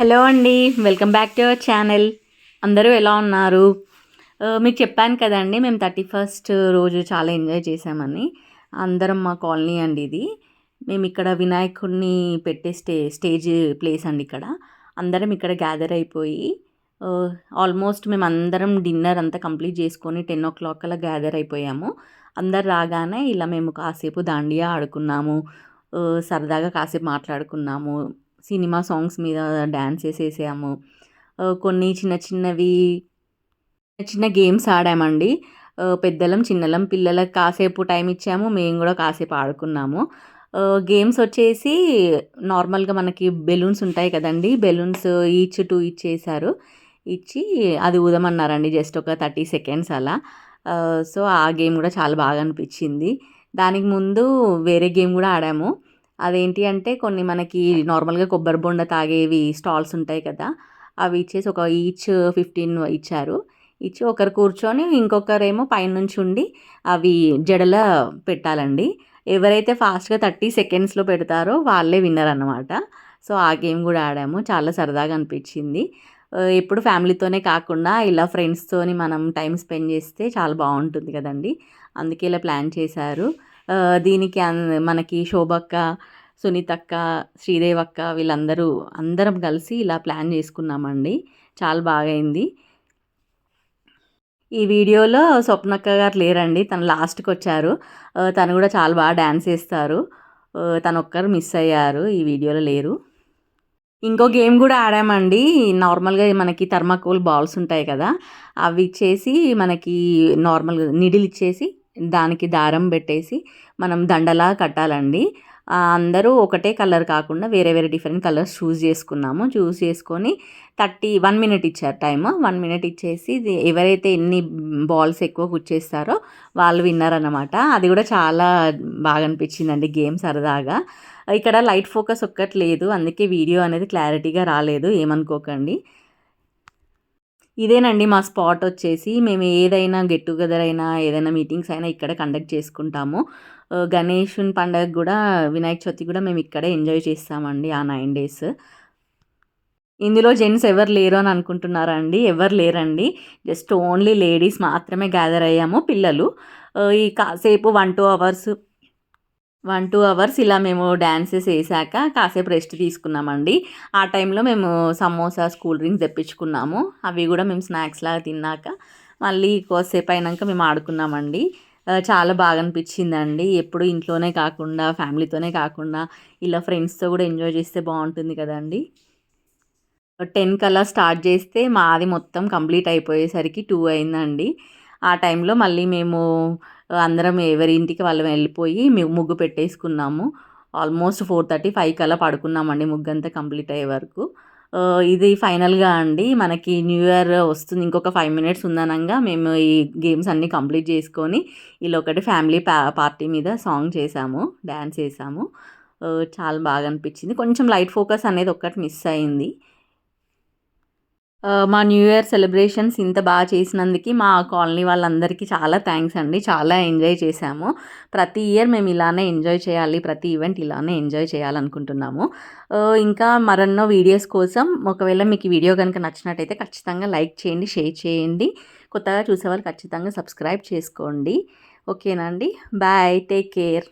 Hello అండి welcome back to our channel. అందరూ ఎలా ఉన్నారు? మీకు చెప్పాను కదండి మేము థర్టీ ఫస్ట్ రోజు చాలా ఎంజాయ్ చేసామని అందరం మా కాలనీ అండి ఇది. మేము ఇక్కడ వినాయకుడిని పెట్టే స్టే స్టేజ్ ప్లేస్ అండి ఇక్కడ. అందరం ఇక్కడ గ్యాదర్ అయిపోయి ఆల్మోస్ట్ మేము అందరం డిన్నర్ అంతా కంప్లీట్ చేసుకొని టెన్ ఓ క్లాక్ అలా గ్యాదర్ అయిపోయాము. అందరు రాగానే ఇలా మేము కాసేపు దాండియా ఆడుకున్నాము. సరదాగా కాసేపు మాట్లాడుకున్నాము. సినిమా సాంగ్స్ మీద డ్యాన్స్ వేసేసాము కొన్ని చిన్న చిన్నవి చిన్న గేమ్స్ ఆడామండి. పెద్దలం చిన్నలం పిల్లలకు కాసేపు టైం ఇచ్చాము. మేము కూడా కాసేపు ఆడుకున్నాము. గేమ్స్ వచ్చేసి నార్మల్గా మనకి బెలూన్స్ ఉంటాయి కదండి. బెలూన్స్ ఈచ్ టూ ఇచ్చేసారు. ఇచ్చి అది ఊదమన్నారండి జస్ట్ ఒక థర్టీ సెకండ్స్ అలా. సో ఆ గేమ్ కూడా చాలా బాగా అనిపించింది. దానికి ముందు వేరే గేమ్ కూడా ఆడాము. అదేంటి అంటే కొన్ని మనకి నార్మల్గా కొబ్బరి బొండ తాగేవి స్టాల్స్ ఉంటాయి కదా అవి ఇచ్చేసి ఒక ఈచ్ ఫిఫ్టీన్ ఇచ్చారు. ఇచ్చి ఒకరు కూర్చొని ఇంకొకరేమో పైనుంచి ఉండి అవి జడల పెట్టాలండి. ఎవరైతే ఫాస్ట్గా థర్టీ సెకండ్స్లో పెడతారో వాళ్ళే విన్నర్ అనమాట సో ఆ గేమ్ కూడా ఆడాము. చాలా సరదాగా అనిపించింది. ఎప్పుడు ఫ్యామిలీతోనే కాకుండా ఇలా ఫ్రెండ్స్తోని మనం టైం స్పెండ్ చేస్తే చాలా బాగుంటుంది కదండి. అందుకే ఇలా ప్లాన్ చేశారు. దీనికి మనకి శోభక్క సునీతక్క శ్రీదేవక్క వీళ్ళందరూ అందరం కలిసి ఇలా ప్లాన్ చేసుకున్నామండి. చాలా బాగా అయింది ఈ వీడియోలో స్వప్నక్క గారు లేరండి. తను లాస్ట్కి వచ్చారు తను కూడా చాలా బాగా డ్యాన్స్ చేస్తారు. తను ఒక్కరు మిస్ అయ్యారు. ఈ వీడియోలో లేరు. ఇంకో గేమ్ కూడా ఆడామండి. నార్మల్గా మనకి థర్మాకోల్ బాల్స్ ఉంటాయి కదా అవి ఇచ్చేసి మనకి నార్మల్గా నిడిల్ ఇచ్చేసి దానికి దారం పెట్టేసి మనం దండలా కట్టాలండి. అందరూ ఒకటే కలర్ కాకుండా వేరే వేరే డిఫరెంట్ కలర్స్ చూస్ చేసుకున్నాము. చూస్ చేసుకొని థర్టీ వన్ మినిట్ ఇచ్చారు టైమ్. వన్ మినిట్ ఇచ్చేసి ఎవరైతే ఎన్ని బాల్స్ ఎక్కువ కుచ్చేస్తారో వాళ్ళు విన్నర్ అది కూడా చాలా బాగా అనిపించిందండి గేమ్ సరదాగా. ఇక్కడ లైట్ ఫోకస్ ఒక్కటి లేదు. అందుకే వీడియో అనేది క్లారిటీగా రాలేదు. ఏమనుకోకండి. ఇదేనండి మా స్పాట్ వచ్చేసి. మేము ఏదైనా గెట్ టుగెదర్ అయినా ఏదైనా మీటింగ్స్ అయినా ఇక్కడ కండక్ట్ చేసుకుంటాము. గణేషుని పండగ కూడా వినాయక చవితి కూడా మేము ఇక్కడే ఎంజాయ్ చేస్తామండి ఆ నైన్ డేస్. ఇందులో జెంట్స్ ఎవరు లేరు అని అనుకుంటున్నారా అండి ఎవరు లేరండి. జస్ట్ ఓన్లీ లేడీస్ మాత్రమే గ్యాదర్ అయ్యాము పిల్లలు. ఈ కాసేపు one two hours one two hours ఇలా మేము డ్యాన్సెస్ వేసాక కాసేపు రెస్ట్ తీసుకున్నామండి. ఆ టైంలో మేము సమోసాస్ కూల్ డ్రింక్స్ తెప్పించుకున్నాము. అవి కూడా మేము స్నాక్స్ లాగా తిన్నాక మళ్ళీ కోసేపు అయినాక మేము ఆడుకున్నామండి. చాలా బాగా అనిపించిందండి. ఎప్పుడు ఇంట్లోనే కాకుండా ఫ్యామిలీతోనే కాకుండా ఇలా ఫ్రెండ్స్తో కూడా ఎంజాయ్ చేస్తే బాగుంటుంది కదండి. టెన్ కల్లా స్టార్ట్ చేస్తే మాది మొత్తం కంప్లీట్ అయిపోయేసరికి టూ అయిందండి. ఆ టైంలో మళ్ళీ మేము అందరం ఎవరి ఇంటికి వాళ్ళు వెళ్ళిపోయి ముగ్గు పెట్టేసుకున్నాము. ఆల్మోస్ట్ ఫోర్ థర్టీ ఫైవ్ కల్లా పడుకున్నామండి ముగ్గు అంతా కంప్లీట్ అయ్యే వరకు. ఇది ఫైనల్గా అండి. మనకి న్యూ ఇయర్ వస్తుంది ఇంకొక ఫైవ్ మినిట్స్ ఉందనంగా మేము ఈ గేమ్స్ అన్నీ కంప్లీట్ చేసుకొని ఇలా ఒకటి ఫ్యామిలీ పార్టీ మీద సాంగ్ చేసాము డ్యాన్స్ చేసాము. చాలా బాగా అనిపించింది. కొంచెం లైట్ ఫోకస్ అనేది ఒక్కటి మిస్ అయింది. మా న్యూ ఇయర్ సెలబ్రేషన్స్ ఇంత బాగా చేసినందుకు మా కాలనీ వాళ్ళందరికీ చాలా థ్యాంక్స్ అండి. చాలా ఎంజాయ్ చేశాము. ప్రతి ఇయర్ మేము ఇలానే ఎంజాయ్ చేయాలి ప్రతి ఈవెంట్ ఇలానే ఎంజాయ్ చేయాలనుకుంటున్నాము. ఇంకా మరెన్నో వీడియోస్ కోసం ఒకవేళ మీకు ఈ వీడియో కనుక నచ్చినట్టయితే ఖచ్చితంగా లైక్ చేయండి షేర్ చేయండి. కొత్తగా చూసేవాళ్ళు ఖచ్చితంగా సబ్స్క్రైబ్ చేసుకోండి. ఓకేనా అండి? Bye take care.